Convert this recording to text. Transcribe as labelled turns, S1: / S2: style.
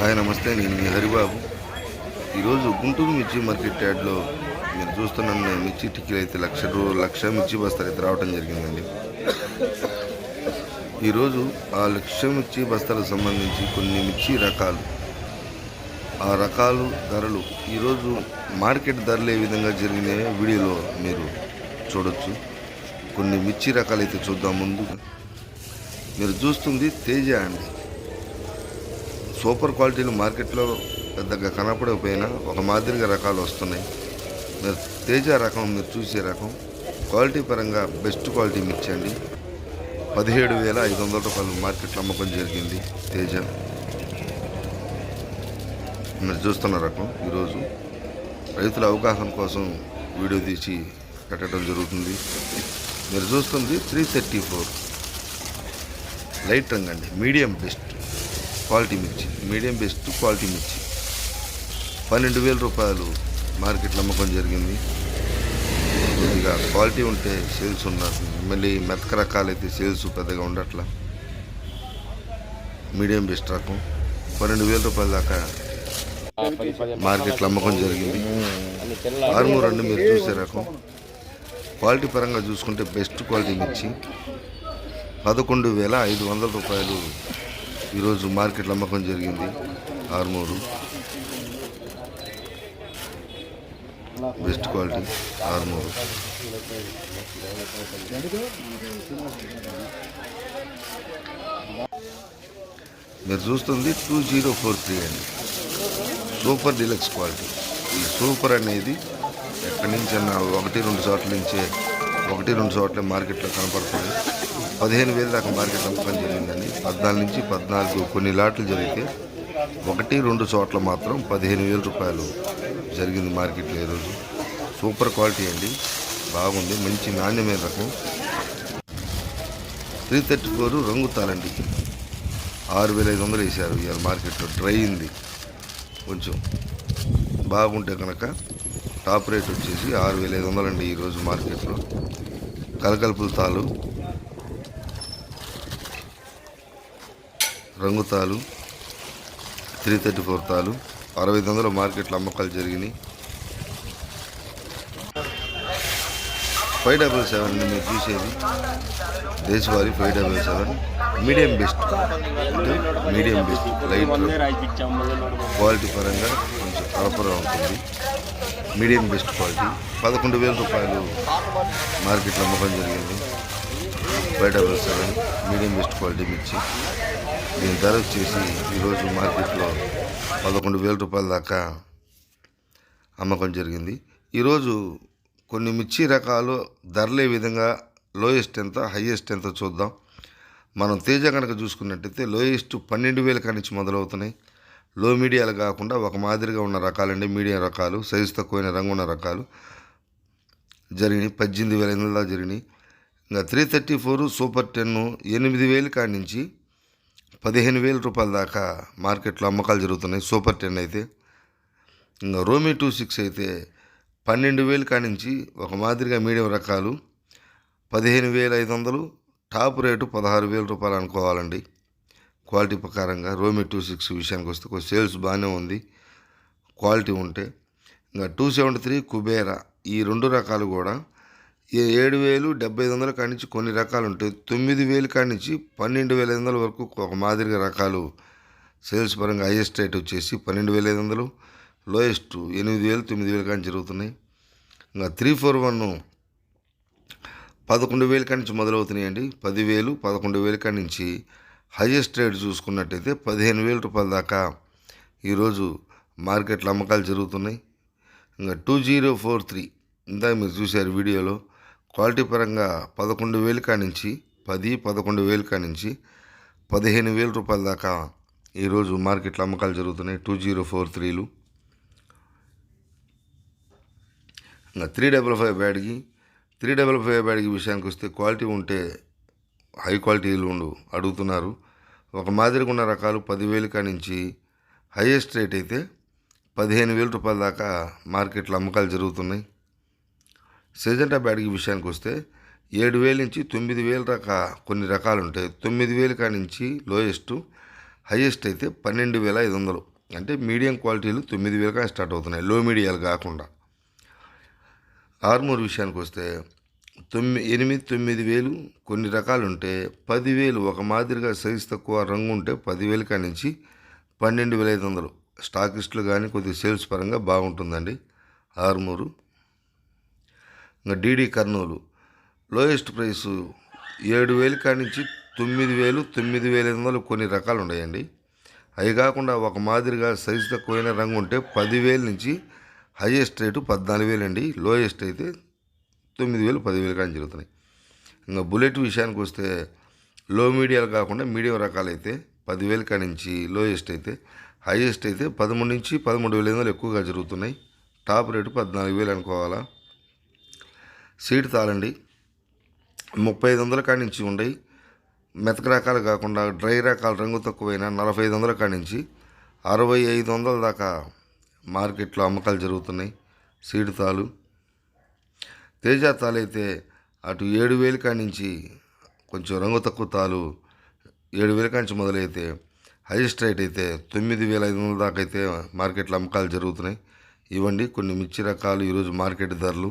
S1: Hi నమస్తే నేను మీ హరిబాబు. ఈరోజు గుంటూరు మిర్చి మార్కెట్ యార్డ్లో మీరు చూస్తున్న మిర్చి టిక్కీలు అయితే లక్ష రూ లక్ష మిర్చి బస్తాలు అయితే రావడం జరిగిందండి. ఈరోజు ఆ లక్ష మిర్చి బస్తాలకు సంబంధించి కొన్ని మిర్చి రకాలు. ఆ రకాలు ధరలు ఈరోజు మార్కెట్ ధరలు ఏ విధంగా జరిగినాయో వీడియోలో మీరు చూడొచ్చు. కొన్ని మిర్చి రకాలు అయితే చూద్దాం ముందు మీరు చూస్తుంది తేజ అండి. సూపర్ క్వాలిటీలు మార్కెట్లో పెద్దగా కనపడకపోయినా ఒక మాదిరిగా రకాలు వస్తున్నాయి. మీరు తేజ రకం మీరు చూసే రకం. క్వాలిటీ పరంగా బెస్ట్ క్వాలిటీ మిర్చండి. పదిహేడు వేల ఐదు వందల రూపాయలు మార్కెట్లో అమ్మకం జరిగింది తేజ. మీరు చూస్తున్న రకం ఈరోజు. రైతుల అవగాహన కోసం వీడియో తీసి పెట్టడం జరుగుతుంది. మీరు చూస్తుంది త్రీ థర్టీ ఫోర్. లైట్ రంగండి అండి. Medium best. క్వాలిటీ మిర్చి మీడియం బెస్ట్ క్వాలిటీ మిర్చి. పన్నెండు వేల రూపాయలు మార్కెట్లో అమ్మకం జరిగింది. కొద్దిగా క్వాలిటీ ఉంటే సేల్స్ ఉన్నారు మళ్ళీ మెతక రకాలైతే సేల్స్ పెద్దగా ఉండట్లా. మీడియం బెస్ట్ రకం పన్నెండు వేల రూపాయల దాకా మార్కెట్లో అమ్మకం జరిగింది. ఆర్మూర్ రెండు మీరు చూసే రకం. క్వాలిటీ పరంగా చూసుకుంటే బెస్ట్ క్వాలిటీ మిర్చి పదకొండు వేల ఐదు వందల రూపాయలు ఈరోజు మార్కెట్లో అమ్మకం జరిగింది. ఆర్మూరు బెస్ట్ క్వాలిటీ ఆర్మూరు మీరు చూస్తుంది టూ జీరో ఫోర్ త్రీ అండి. Super deluxe quality. ఈ సూపర్ అనేది ఎక్కడి నుంచి అన్న ఒకటి రెండు చోట్ల నుంచే ఒకటి రెండు చోట్ల మార్కెట్లో కనపడుతుంది. పదిహేను వేల దాకా మార్కెట్ అమ్మకం జరిగిందండి. పద్నాలుగు నుంచి పద్నాలుగు కొన్ని లాట్లు జరిగితే ఒకటి రెండు చోట్ల మాత్రం పదిహేను వేల రూపాయలు జరిగింది మార్కెట్లో ఈరోజు. సూపర్ క్వాలిటీ అండి. బాగుంది. మంచి నాణ్యమైన రకం. త్రీ థర్టీ ఫోర్ రంగుతారండి ఆరు వేల ఐదు వందలు వేసారు ఇవాళ మార్కెట్లో డ్రై ఉంది. కొంచెం బాగుంటే కనుక టాప్ రేట్ వచ్చేసి ఆరు వేల ఐదు వందలండి ఈరోజు మార్కెట్లో. కలకల్పుల తాలు రంగు తాలు త్రీ థర్టీ ఫోర్ తాలు అరవై ఐదు వందల మార్కెట్లో అమ్మకాలు జరిగినాయి. ఫైవ్ డబల్ సెవెన్ మీరు చూసేది. దేశవాళీ five double seven. Medium best. అంటే మీడియం బెస్ట్. లైట్. క్వాలిటీ పరంగా కొంచెం కలపరం ఉంటుంది. Medium best quality. పదకొండు వేల రూపాయలు మార్కెట్లో అమ్మకం జరిగింది. Five double seven. Medium best quality మిర్చి. దీని ధర వచ్చేసి ఈరోజు మార్కెట్లో పదకొండు వేల రూపాయల దాకా అమ్మకం జరిగింది. ఈరోజు కొన్ని మిర్చి రకాలు ధరలే విధంగా లోయెస్ట్ ఎంత హయ్యెస్ట్ ఎంత చూద్దాం. మనం తేజ కనుక చూసుకున్నట్టయితే లోయెస్ట్ పన్నెండు వేల కానించి మొదలవుతున్నాయి. లో మీడియాలు కాకుండా ఒక మాదిరిగా ఉన్న రకాలండి. మీడియం రకాలు సైజు తక్కువైన రంగు ఉన్న రకాలు జరిగినాయి. పద్దెనిమిది వేల ఎనిమిది జరిగినాయి. ఇంకా three thirty four super ten ఎనిమిది వేలు కాడి నుంచి పదిహేను వేల రూపాయల దాకా మార్కెట్లో అమ్మకాలు జరుగుతున్నాయి. సూపర్ టెన్ అయితే. ఇంకా రోమీ టూ సిక్స్ అయితే పన్నెండు వేలు కాడి నుంచి ఒక మాదిరిగా మీడియం రకాలు పదిహేను వేల ఐదు వందలు. టాప్ రేటు పదహారు వేల రూపాయలు అనుకోవాలండి. క్వాలిటీ ప్రకారంగా రోమీ టూ సిక్స్ విషయానికి వస్తే కొంచెం సేల్స్ బాగానే ఉంది. క్వాలిటీ ఉంటే. ఇంకా టూ సెవెంటీ త్రీ కుబేరా ఈ రెండు రకాలు కూడా ఏడు వేలు డెబ్బై ఐదు వందల కాడి నుంచి కొన్ని రకాలు ఉంటాయి. తొమ్మిది వేలు కాడి నుంచి పన్నెండు వేల ఐదు వందల వరకు ఒక మాదిరిగా రకాలు సేల్స్ పరంగా హైయెస్ట్ రేట్ వచ్చేసి పన్నెండు వేల ఐదు వందలు లోయెస్ట్ ఎనిమిది వేలు తొమ్మిది వేలు కానీ జరుగుతున్నాయి. ఇంకా త్రీ ఫోర్ వన్ పదకొండు వేల కాడి నుంచి మొదలవుతున్నాయండి. పదివేలు పదకొండు వేల కాడి నుంచి హైయెస్ట్ రేట్ చూసుకున్నట్టయితే పదిహేను వేల రూపాయల దాకా ఈరోజు మార్కెట్లో అమ్మకాలు జరుగుతున్నాయి. ఇంకా టూ జీరో ఫోర్ త్రీ ఇందాక మీరు చూశారు వీడియోలో క్వాలిటీ పరంగా పదకొండు వేలు కానించి పది పదకొండు వేలు కానించి పదిహేను వేల రూపాయల దాకా ఈరోజు మార్కెట్లో అమ్మకాలు జరుగుతున్నాయి. టూ జీరో ఫోర్ త్రీలు. ఇంకా త్రీ డబల్ ఫైవ్ బ్యాడ్కి త్రీ డబల్ ఫైవ్ బ్యాడ్కి విషయానికి వస్తే క్వాలిటీ ఉంటే హై క్వాలిటీలు ఉండు అడుగుతున్నారు. ఒక మాదిరిగా ఉన్న రకాలు పదివేలు కానించి హైయెస్ట్ రేట్ అయితే పదిహేను వేల రూపాయల దాకా మార్కెట్లో అమ్మకాలు జరుగుతున్నాయి. సెజెంటా బ్యాడ్కి విషయానికి వస్తే ఏడు వేల నుంచి తొమ్మిది వేల రకా కొన్ని రకాలు ఉంటాయి తొమ్మిది వేల కాడి నుంచి లోయెస్ట్ హయ్యెస్ట్ అయితే పన్నెండు వేల ఐదు వందలు. అంటే మీడియం క్వాలిటీలు తొమ్మిది వేలుగా స్టార్ట్ అవుతున్నాయి. లో మీడియాలు కాకుండా. ఆర్మూర్ విషయానికి వస్తే తొమ్మిది ఎనిమిది తొమ్మిది వేలు కొన్ని రకాలు ఉంటే పదివేలు ఒక మాదిరిగా సైజ్ తక్కువ రంగు ఉంటే పదివేలు కాడి నుంచి పన్నెండు వేల ఐదు వందలు. స్టాకిస్టులు కానీ కొద్దిగా సేల్స్ పరంగా బాగుంటుందండి. Armur DD Kurnool. Lowest price ఏడు వేలు కాడి నుంచి తొమ్మిది వేలు తొమ్మిది వేల ఎనిమిది వందలు కొన్ని రకాలు ఉన్నాయండి. అవి కాకుండా ఒక మాదిరిగా సైజు తక్కువైన రంగు ఉంటే పదివేల నుంచి హైయెస్ట్ రేటు పద్నాలుగు వేలు అండి లోయెస్ట్ అయితే తొమ్మిది వేలు పదివేలు కానీ జరుగుతున్నాయి. ఇంకా బుల్లెట్ విషయానికి వస్తే లో మీడియాలు కాకుండా మీడియం రకాలైతే పదివేలు కాడి నుంచి లోయెస్ట్ అయితే హైయెస్ట్ అయితే పదమూడు నుంచి పదమూడు వేల ఐదు వందలు ఎక్కువగా జరుగుతున్నాయి. టాప్ రేటు పద్నాలుగు వేలు అనుకోవాలా? సీడ్ తాళండి. ముప్పై ఐదు వందల కాడి నుంచి ఉండయి మెతక రకాలు కాకుండా డ్రై రకాల రంగు తక్కువైన నలభై ఐదు వందల కాడి నుంచి అరవై ఐదు వందల దాకా మార్కెట్లో అమ్మకాలు జరుగుతున్నాయి. సీడ్ తాలు తేజ తాలైతే అటు ఏడు వేలు కాడి నుంచి కొంచెం రంగు తక్కువ తాలు ఏడు వేల కాడి నుంచి మొదలైతే హైయెస్ట్ రేట్ అయితే తొమ్మిది వేల ఐదు వందల దాకా అయితే మార్కెట్లో అమ్మకాలు జరుగుతున్నాయి. ఇవ్వండి కొన్ని మిర్చి రకాలు ఈరోజు మార్కెట్ ధరలు.